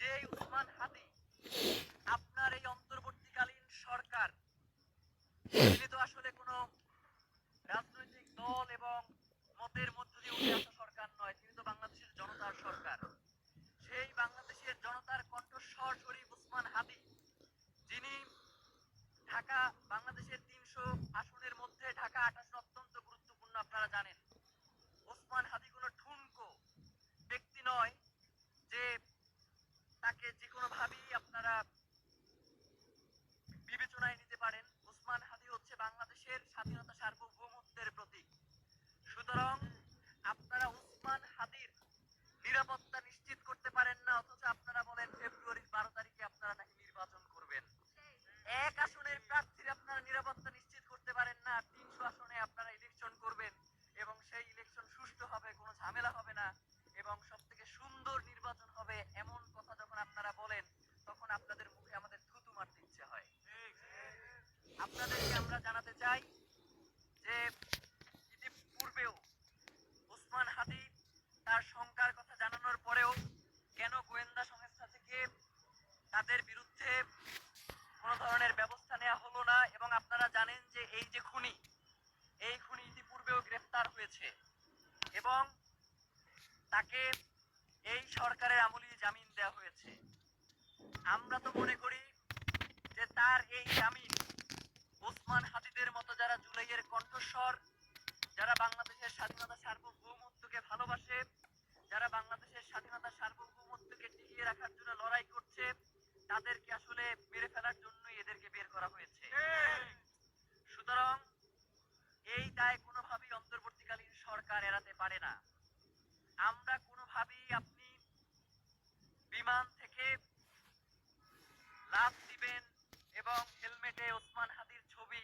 যে উসমান হাদি আপনার এই অন্তর্বর্তীকালীন সরকার তো আসলে কোনো রাজনৈতিক দল এবং মতের মধ্য দিয়ে উঠে আসা সরকার নয়, তিনি তো বাংলাদেশের জনতার সরকার। সেই বাংলাদেশের জনতার কণ্ঠস্বর শরীফ উসমান হাদি, যিনি ঢাকা, বাংলাদেশের তিনশো আসনের মধ্যে ঢাকা আঠাশ অত্যন্ত গুরুত্বপূর্ণ, আপনারা জানেন ওসমান হাদি কোনো ঠুনকো ব্যক্তি নয় যে তাকে যে কোনো ভাবেই আপনারা বিবেচনায় নিতে পারেন ওসমান হাদি হচ্ছে বাংলাদেশের স্বাধীনতা সার্বভৌমত্বের প্রতীক। সুতরাং আপনারা উসমান হাদির নিরাপত্তা নিশ্চিত করতে পারেন না, অথচ আপনারা বলেন ফেব্রুয়ারির বারো তারিখে আপনারা নাকি নির্বাচন করবেন এক আসনের প্রার্থীর আপনারা নিরাপত্তা নিশ্চিত করতে পারেন না তিনশো আসনে আপনারা ইলেকশন করবেন এবং সেই ইলেকশন সুষ্ঠু হবে কোনো ঝামেলা হবে না এবং সব থেকে সুন্দর নির্বাচন হবে এমন কথা যখন আপনারা বলেন তখন আপনাদের মুখে আমাদের থুতু মারতে ইচ্ছে হয় আপনাদেরকে আমরা জানাতে চাই যে ইতিপূর্বেও ওসমান হাদি তার শঙ্কার কথা জানানোর পরেও কেন গোয়েন্দা সংস্থা থেকে তাদের বিরুদ্ধে কোনো ধরনের ব্যবস্থা নেওয়া হলো না এবং আপনারা জানেন যে এই যে খুনি এই খুনি ইতিপূর্বেও গ্রেফতার হয়েছে এবং তাকে এই সরকারের আমলি জামিন দেওয়া হয়েছে। আমরা তো মনে করি যে তার এই জামিন ওসমান হাদিদের মতো যারা জুলাইয়ের কণ্ঠস্বর, যারা বাংলাদেশের স্বাধীনতা সার্বভৌমত্বকে ভালোবাসে যারা বাংলাদেশের স্বাধীনতা সার্বভৌমত্বকে টিকিয়ে রাখার জন্য লড়াই করছে তাদেরকে আসলে মেরে ফেলার জন্যই এদেরকে বের করা হয়েছে সুতরাং এই দায় কোনোভাবেই অন্তর্বর্তীকালীন সরকার এড়াতে পারে না। আমরা কোনোভাবেই আপনি বিমান থেকে লাভ দিবেন এবং হেলমেটে ওসমান হাদির ছবি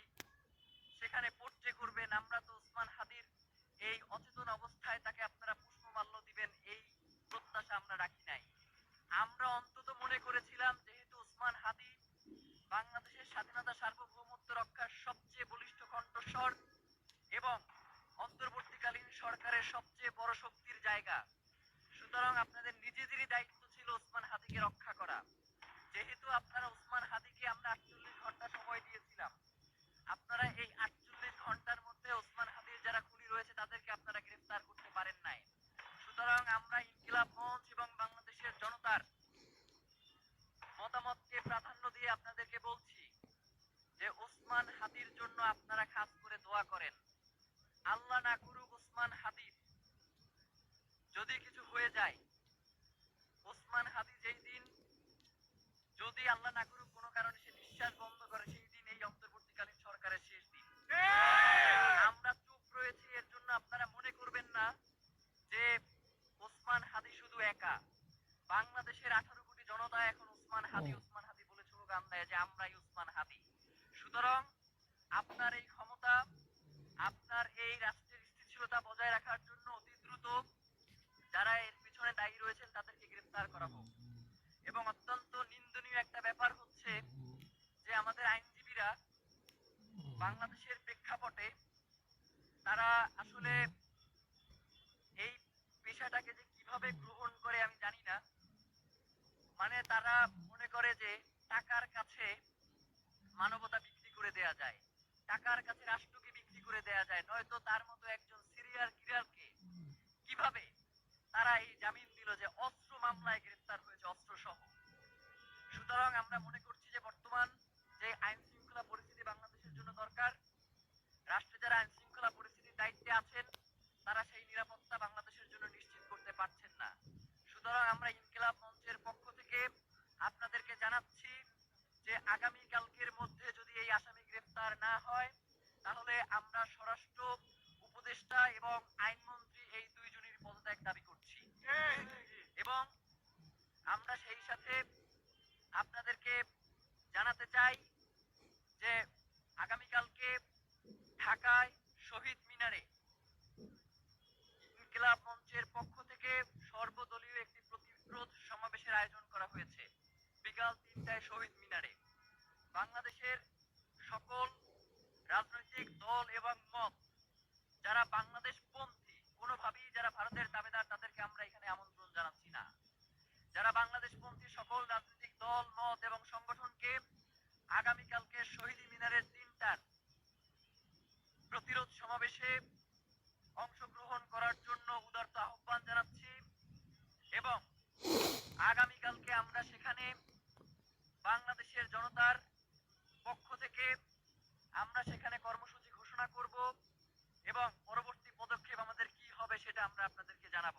সেখানে পোট্রে করবেন আমরা তো ওসমান হাদির এই অচেতন অবস্থায় তাকে আপনারা পুষ্পমাল্য দিবেন, এই প্রত্যাশা আমরা রাখি নাই। আমরা অন্তত মনে করেছিলাম, যেহেতু ওসমান হাদি বাংলাদেশের স্বাধীনতা সার্বভৌমত্ব রক্ষার সবচেয়ে বলিষ্ঠ কণ্ঠস্বর এবং অন্তর্বর্তীকালীন সরকারের সবচেয়ে বড় শক্তির জায়গা। সুতরাং আপনাদের নিজেদেরই দায়িত্ব ছিল ওসমান হাদিকে রক্ষা করা। যেহেতু আপনারা ওসমান হাদিকে আমরা আটচল্লিশ ঘণ্টা সময় দিয়েছিলাম, আপনারা এই আটচল্লিশ ঘণ্টার মধ্যে ওসমান হাদির যারা খুনি রয়েছে, তাদেরকে আপনারা গ্রেফতার করতে পারেন নাই। সুতরাং আমরা ইনকিলাব মঞ্চ এবং বাংলাদেশের জনতার মতামতকে প্রাধান্য দিয়ে আপনাদেরকে বলছি যে ওসমান হাদির জন্য আপনারা খাস করে দোয়া করেন। আল্লাহ না করুক ওসমান হাদির যদি কিছু হয়ে যায় ওসমান হাদি যেই দিন যদি আল্লাহ না করুক কোনো কারণে সে নিঃশ্বাস বন্ধ করে সেই দিন এই অন্তর্বর্তীকালীন সরকারের শেষ দিন। আমরা চুপ রয়েছি এর জন্য আপনারা মনে করবেন না যে ওসমান হাদি শুধু একা। বাংলাদেশের আঠারো কোটি জনতা এখন ওসমান হাদি ওসমান হাদি বলে স্লোগান দেয় যে আমরাই ওসমান হাদি। সুতরাং আপনার এই ক্ষমতা আপনার এই রাষ্ট্রের স্থিতিশীলতা বজায় রাখার জন্য অতি দ্রুত যারা এর পিছনে দায়ী রয়েছেন তাদেরকে গ্রেফতার করা হোক এবং অত্যন্ত নিন্দনীয় একটা ব্যাপার হচ্ছে যে আমাদের আইনজীবীরা বাংলাদেশের প্রেক্ষাপটে তারা আসলে এই পেশাটাকে যে কীভাবে গ্রহণ করে আমি জানি না। মানে তারা মনে করে যে টাকার কাছে মানবতা বিক্রি করে দেয়া যায়। টাকার কাছে রাষ্ট্রকে করে দেয়া যায়, নয়তো তার মতো একজন সিরিয়াল কিলারকে কীভাবে তারা এই জামিন দিল যে অস্ত্র মামলায় গ্রেফতার হয়েছে অস্ত্র সহ সুতরাং আমরা মনে করছি যে বর্তমান যে আইন শৃঙ্খলা পরিস্থিতি বাংলাদেশের জন্য দরকার, রাষ্ট্রে যারা আইন শৃঙ্খলা পরিস্থিতির দায়িত্বে আছেন, তারা সেই নিরাপত্তা বাংলাদেশের জন্য নিশ্চিত করতে পারছেন না। সুতরাং আমরা ইনকিলাব মঞ্চের পক্ষ থেকে আপনাদেরকে জানাচ্ছি যে আগামী কালকের মধ্যে যদি এই আসামি গ্রেফতার না হয় তাহলে আমরা স্বরাষ্ট্র উপদেষ্টা এবং আইনমন্ত্রী এই দুইজনের পদত্যাগ দাবি করছি। এবং আমরা সেই সাথে আপনাদেরকে জানাতে চাই যে আগামীকালকে ঢাকায় শহীদ মিনারে ইনকিলাব মঞ্চের পক্ষ থেকে সর্বদলীয় একটি প্রতিরোধ সমাবেশের আয়োজন করা হয়েছে বিকাল তিনটায় শহীদ মিনারে বাংলাদেশের সকল রাজনৈতিক দল এবং মত যারা বাংলাদেশ পন্থী কোনোভাবেই যারা ভারতের দাবিদার তাদেরকে আমরা এখানে আমন্ত্রণ জানাচ্ছি না যারা বাংলাদেশ পন্থী সকল রাজনৈতিক দল মত এবং সংগঠনকে আগামীকালকে শহীদ মিনারের তিনটার প্রতিরোধ সমাবেশে অংশগ্রহণ করার জন্য উদারতা আহ্বান জানাচ্ছি এবং আগামীকালকে আমরা সেখানে বাংলাদেশের জনতার পক্ষ থেকে আমরা সেখানে কর্মসূচি ঘোষণা করব এবং পরবর্তী পদক্ষেপ আমাদের কি হবে সেটা আমরা আপনাদেরকে জানাব।